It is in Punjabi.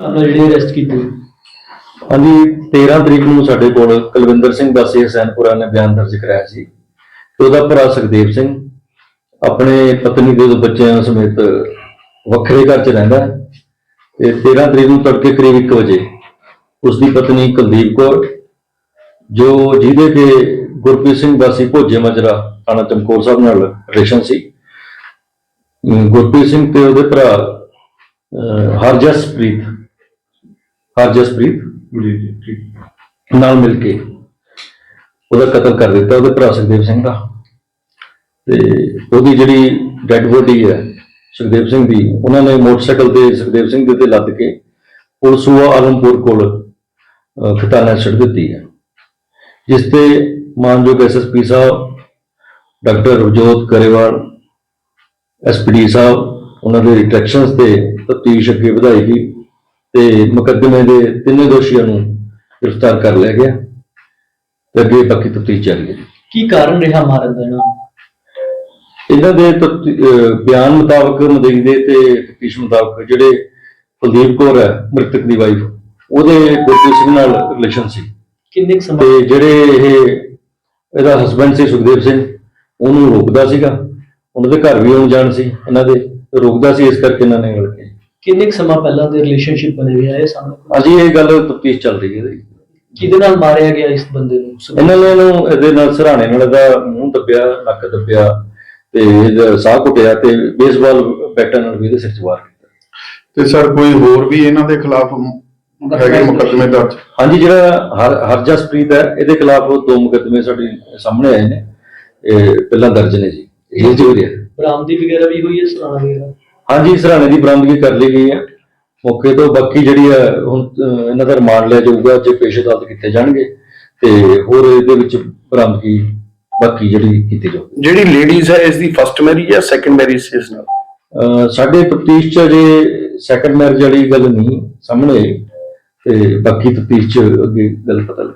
ਆਪਣਾ ਜਿਹੜੇ ਅਰੈਸਟ ਕੀਤੇ ਹਾਂਜੀ 13 ਤਰੀਕ ਨੂੰ ਸਾਡੇ ਕੋਲ ਕੁਲਵਿੰਦਰ ਸਿੰਘ ਦਾਸੀ ਹਸੈਨਪੁਰਾ ਨੇ ਬਿਆਨ ਦਰਜ ਕਰਾਇਆ ਸੀ। ਤੇ ਉਹਦਾ ਭਰਾ ਸੁਖਦੇਵ ਸਿੰਘ ਆਪਣੇ ਪਤਨੀ ਦੇ ਦੋ ਬੱਚਿਆਂ ਸਮੇਤ ਵੱਖਰੇ ਘਰ 'ਚ ਰਹਿੰਦਾ ਹੈ। ਤੇ 13 ਤਰੀਕ ਨੂੰ ਤੜਕੇ ਕਰੀਬ 1 ਵਜੇ ਉਸ ਦੀ ਪਤਨੀ ਕੁਲਦੀਪ ਕੌਰ ਜੋ ਜਿਹਦੇ ਤੇ ਗੁਰਪ੍ਰੀਤ ਸਿੰਘ ਦਾਸੀ ਭੋਜੇ ਮਜਰਾ ਥਾਣਾ ਚਮਕੌਰ ਸਾਹਿਬ ਨਾਲ ਰਿਲੇਸ਼ਨ ਸੀ। ਅਮ ਗੁਰਪ੍ਰੀਤ ਸਿੰਘ ਤੇ ਉਹਦੇ ਭਰਾ ਅਹ, ਹਰਜਸਪ੍ਰੀਤ ਹਰਜਸਪ੍ਰੀਤ ਜੀ ਜੀ ਠੀਕ। ਨਾਲ ਮਿਲ ਕੇ ਉਹਦਾ ਕਤਲ ਕਰ ਦਿੱਤਾ ਉਹਦੇ ਭਰਾ ਸੁਖਦੇਵ ਸਿੰਘ ਦਾ। ਤੇ ਉਹਦੀ ਜਿਹੜੀ ਡੈੱਡ ਬੋਡੀ ਹੈ ਸੁਖਦੇਵ ਸਿੰਘ ਦੀ ਉਹਨਾਂ ਨੇ ਮੋਟਰਸਾਈਕਲ ਤੇ ਸੁਖਦੇਵ ਸਿੰਘ ਦੇ ਉੱਤੇ ਲੱਦ ਕੇ ਪੁਲਸੂਆ ਆਲਮਪੁਰ ਕੋਲ ਖਤਾਨਾ ਛੱਡ ਦਿੱਤੀ ਹੈ। ਜਿਸ ਤੇ ਮਾਨਯੋਗ ਐਸਐਸਪੀ ਸਾਹਿਬ ਡਾਕਟਰ ਰਵਜੋਤ ਕਰੇਵਾਲ ਐਸਪੀਡੀ ਸਾਹਿਬ ਉਹਨਾਂ ਦੇ ਡਾਇਰੈਕਸ਼ਨਸ ਤੇ ਤਫਤੀਸ਼ ਅੱਗੇ ਵਧਾਈ ਗਈ। ਤੇ ਮੁਕੱਦਮੇ ਦੇ ਤਿੰਨੇ ਦੋਸ਼ੀਆਂ ਨੂੰ ਗ੍ਰਿਫਤਾਰ ਕਰ ਲਿਆ ਗਿਆ ਤੇ ਅੱਗੇ ਬਾਕੀ ਤਫਤੀਸ਼ ਜਾਰੀ ਹੈ। ਕੀ ਕਾਰਨ ਰਿਹਾ ਮਾਰਨ ਦਾ ਇਹਨਾਂ ਨੂੰ? ਇਹਨਾਂ ਦੇ ਤਫਤੀ- ਅਹ ਬਿਆਨ ਮੁਤਾਬਕ ਮਦਈ ਦੇ ਤੇ ਤਫਤੀਸ਼ ਮੁਤਾਬਕ ਜਿਹੜੇ ਕੁਲਦੀਪ ਕੌਰ ਹੈ ਮ੍ਰਿਤਕ ਦੀ ਵਾਈਫ ਉਹਦੇ ਗੁਰਪ੍ਰੀਤ ਸਿੰਘ ਨਾਲ ਰਿਲੇਸ਼ਨ ਸੀ। ਕਿੰਨੇ ਕੁ ਸਮਾਂ ਤੇ ਜਿਹੜੇ ਇਹ ਇਹਦਾ ਹਸਬੰਡ ਸੀ ਸੁਖਦੇਵ ਸਿੰਘ ਉਹਨੂੰ ਰੋਕਦਾ ਸੀਗਾ। ਉਹਨਾਂ ਦੇ ਘਰ ਵੀ ਆਉਣ ਜਾਣ ਸੀ ਇਹਨਾਂ ਦੇ ਰੋਕਦਾ ਸੀ ਇਸ ਕਰਕੇ ਇਹਨਾਂ ਨੇ ਕਿੰਨੇ ਕੁ ਸਮਾਂ ਪਹਿਲਾਂ ਦੇ ਰਿਲੇਸ਼ਨਸ਼ਿਪ ਬਣੇ ਹੋਏ ਆ ਇਹ ਸਾਹਮਣੇ ਅਜੀ ਇਹ ਗੱਲ ਤਫਤੀਸ਼ ਚੱਲ ਰਹੀ ਹੈ ਇਹਦੀ। ਕਿਹਦੇ ਨਾਲ ਮਾਰਿਆ ਗਿਆ ਇਸ ਬੰਦੇ ਨੂੰ? ਇਹਨਾਂ ਨੇ ਇਹਨੂੰ ਇਹਦੇ ਨਾਲ ਸਰਾਣੇ ਨਾਲ ਇਹਦਾ ਮੂੰਹ ਦੱਬਿਆ ਨੱਕ ਦੱਬਿਆ ਤੇ ਇਹਦਾ ਸਾਹ ਘੁੱਟਿਆ ਤੇ ਬੇਸਬਾਲ ਬੈਟਾਂ ਨਾਲ ਵੀ ਇਹਦੇ ਸਿਰ 'ਚ ਵਾਰ ਕੀਤਾ। ਤੇ ਸਰ ਕੋਈ ਹੋਰ ਵੀ ਇਹਨਾਂ ਦੇ ਖਿਲਾਫ ਹੈਗੇ ਮੁਕੱਦਮੇ ਦਰਜ? ਹਾਂਜੀ ਜਿਹੜਾ ਹਰ ਹਰਜਸਪ੍ਰੀਤ ਹੈ ਇਹਦੇ ਖਿਲਾਫ ਦੋ ਮੁਕੱਦਮੇ ਸਾਡੇ ਸਾਹਮਣੇ ਆਏ ਨੇ। ਇਹ ਪਹਿਲਾਂ ਦਰਜ ਨੇ ਜੀ। ਇਹ ਜੋ ਰਿਹਾ ਬਰਾਮਦੀ ਵਗੈਰਾ ਵੀ ਹੋਈ ਹੈ ਸਰਾਣਾ ਵਗੈਰਾ? ਹਾਂਜੀ ਸਰਾਣੇ ਦੀ ਬਰਾਮਦਗੀ ਕਰ ਲਈ ਗਈ ਹੈ। ਮੌਕੇ ਤੋਂ ਬਾਕੀ ਜਿਹੜੀ ਹੈ ਹੁਣ ਇਹਨਾਂ ਦਾ ਰਿਮਾਂਡ ਲਿਆ ਜਾਊਗਾ ਜੇ ਪੇਸ਼ ਅਦਾਲਤ ਕੀਤੇ ਜਾਣਗੇ ਤੇ ਹੋਰ ਇਹਦੇ ਵਿੱਚ ਬਰਾਮਦਗੀ ਬਾਕੀ ਜਿਹੜੀ ਕੀਤੀ ਜਾਊਗੀ। ਜਿਹੜੀ ਲੇਡੀਜ਼ ਹੈ ਇਸ ਦੀ ਫਸਟ ਮੈਰਿਜ ਜਾਂ ਸੈਕੰਡ ਮੈਰਿਜ ਇਸ ਨਾਲ? ਸਾਡੇ ਤਫਤੀਸ਼ ਚ ਅਜੇ ਸੈਕੰਡ ਮੈਰਿਜ ਵਾਲੀ ਗੱਲ ਨਹੀਂ ਸਾਹਮਣੇ ਤੇ ਬਾਕੀ ਤਫਤੀਸ਼ ਚ ਅੱਗੇ ਗੱਲ ਪਤਾ ਲੱਗ।